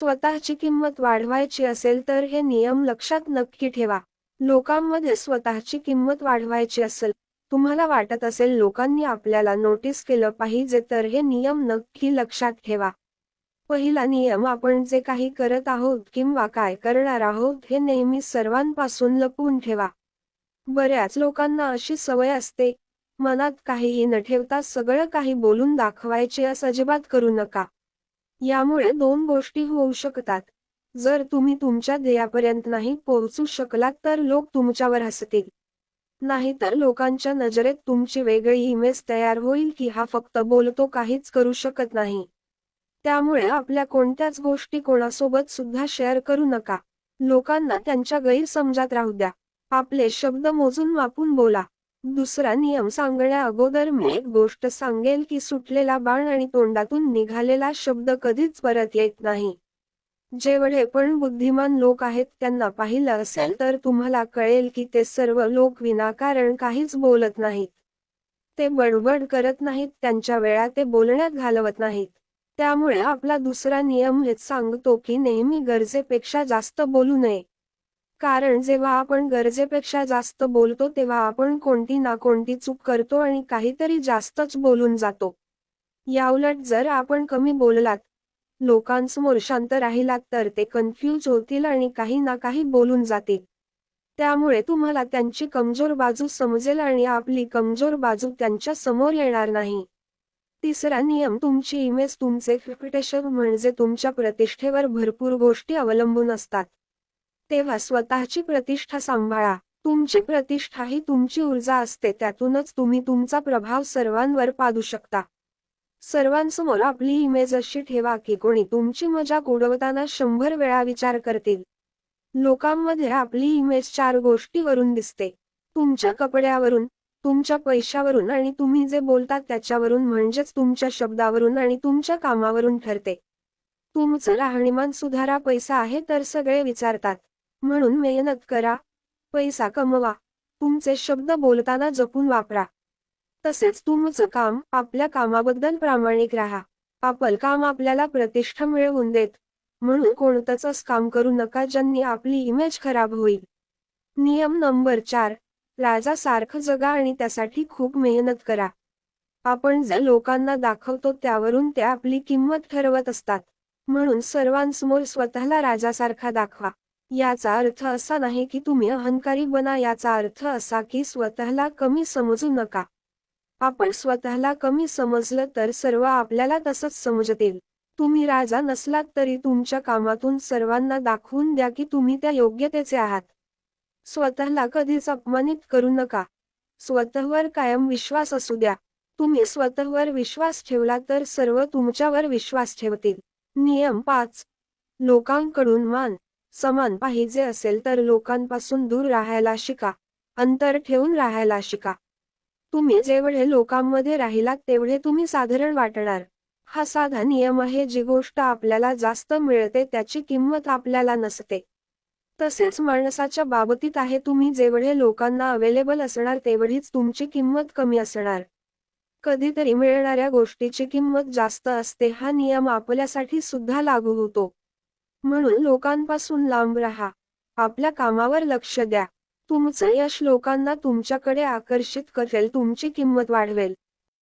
स्वतःची किंमत वाढवायची असेल तर हे नियम लक्षात नक्की ठेवा. लोकांमध्ये स्वतःची किंमत वाढवायची असेल तुम्हाला वाटत असेल लोकांनी आपल्याला नोटीस केलं पाहिजे तर हे नियम नक्की लक्षात ठेवा. पहिला नियम आपण जे काही करत आहोत किंवा काय करणार आहोत हे नेहमी सर्वांपासून लपवून ठेवा. बऱ्याच लोकांना अशी सवय असते मनात काहीही न ठेवता सगळं काही बोलून दाखवायचे असं अजिबात करू नका. यामुळे दोन गोष्टी होऊ शकतात. जर तुम्ही तुमच्या ध्येयापर्यंत नाही पोहोचू शकलात तर लोक तुमच्यावर हसतील. नाहीतर लोकांच्या नजरेत तुमची वेगळी इमेज तयार होईल की हा फक्त बोलतो काहीच करू शकत नाही. त्यामुळे आपल्या कोणत्याच गोष्टी कोणासोबत सुद्धा शेअर करू नका. लोकांना त्यांच्या गैरसमजात राहू द्या. आपले शब्द मोजून मापून बोला. दुसरा नियम सांगण्या अगोदर मी एक गोष्ट सांगेल की सुटलेला बाण आणि तोंडातून निघालेला शब्द कधीच परत येत नाही. जेवढे पण बुद्धिमान लोक आहेत त्यांना पाहिलं असेल तर तुम्हाला कळेल की ते सर्व लोक विनाकारण काहीच बोलत नाहीत. ते बडबड करत नाहीत त्यांच्या वेळा ते बोलण्यात घालवत नाहीत. त्यामुळे आपला दुसरा नियम हेच सांगतो की नेहमी गरजेपेक्षा जास्त बोलू नये. कारण जेव्हा आपण गरजेपेक्षा जास्त बोलतो तेव्हा आपण कोणती ना कोणती चूक करतो आणि काहीतरी जास्तच बोलून जातो. याउलट जर आपण कमी बोललात लोकांसमोर शांत राहिलात तर ते कन्फ्यूज होतील आणि काही ना काही बोलून जातील. त्यामुळे तुम्हाला त्यांची कमजोर बाजू समजेल आणि आपली कमजोर बाजू त्यांच्यासमोर येणार नाही. तिसरा नियम तुमची इमेज तुमचे रेप्युटेशन म्हणजे तुमच्या प्रतिष्ठेवर भरपूर गोष्टी अवलंबून असतात. तेव्हा स्वतःची प्रतिष्ठा सांभाळा. तुमची प्रतिष्ठा ही तुमची ऊर्जा असते त्यातूनच तुम्ही तुमचा प्रभाव सर्वांवर पाडू शकता. सर्वांसमोर आपली इमेज अशी ठेवा की कोणी तुमची मजाक उडवताना शंभर वेळा विचार करतील. लोकांमध्ये आपली इमेज चार गोष्टीवरून दिसते. तुमच्या कपड्यावरून तुमच्या पैशावरून आणि तुम्ही जे बोलता त्याच्यावरून म्हणजेच तुमच्या शब्दावरून आणि तुमच्या कामावरून ठरते. तुमचं राहणीमान सुधारा पैसा आहे तर सगळे विचारतात. म्हणून मेहनत करा. पैसा कमवा. तुमचे शब्द बोलताना जपून वापरा. तसेच तुमचं काम आपल्या कामाबद्दल प्रामाणिक राहा. आपलं काम आपल्याला प्रतिष्ठा मिळवून देत. म्हणून कोणतंच काम करू नका ज्यांनी आपली इमेज खराब होईल. नियम नंबर चार. राजा सारखं जगा आणि त्यासाठी खूप मेहनत करा. आपण जे लोकांना दाखवतो त्यावरून ते आपली किंमत ठरवत असतात. म्हणून सर्वांसमोर स्वतःला राजासारखा दाखवा. याचा अर्थ असा नाही की तुम्ही अहंकारी बना याचा अर्थ असा की स्वतःला कमी समजू नका. आपण स्वतःला कमी समजलं तर सर्व आपल्याला तसंच समजतील. तुम्ही राजा नसलात तरी तुमच्या कामातून सर्वांना दाखवून द्या की तुम्ही त्या योग्यतेचे आहात. स्वतःला कधीच अपमानित करू नका. स्वतःवर कायम विश्वास असू द्या. तुम्ही स्वतःवर विश्वास ठेवला तर सर्व तुमच्यावर विश्वास ठेवतील. नियम पाच. लोकांकडून मान. समान पाहिजे असेल तर लोकांपासून दूर राहायला शिका अंतर ठेवून राहायला शिका. तुम्ही जेवढे लोकांमध्ये राहिलात तेवढे तुम्ही साधारण वाटणार. हा साधा नियम आहे जी गोष्ट आपल्याला जास्त मिळते त्याची किंमत आपल्याला नसते. तसेच माणसाच्या बाबतीत आहे तुम्ही जेवढे लोकांना अवेलेबल असणार तेवढीच तुमची किंमत कमी असणार. कधीतरी मिळणाऱ्या गोष्टीची किंमत जास्त असते हा नियम आपल्यासाठी सुद्धा लागू होतो. म्हणून लोकांपासून लांब राहा. आपल्या कामावर लक्ष द्या. तुमचं यश लोकांना तुमच्याकडे आकर्षित करेल. तुमची किंमत वाढवेल.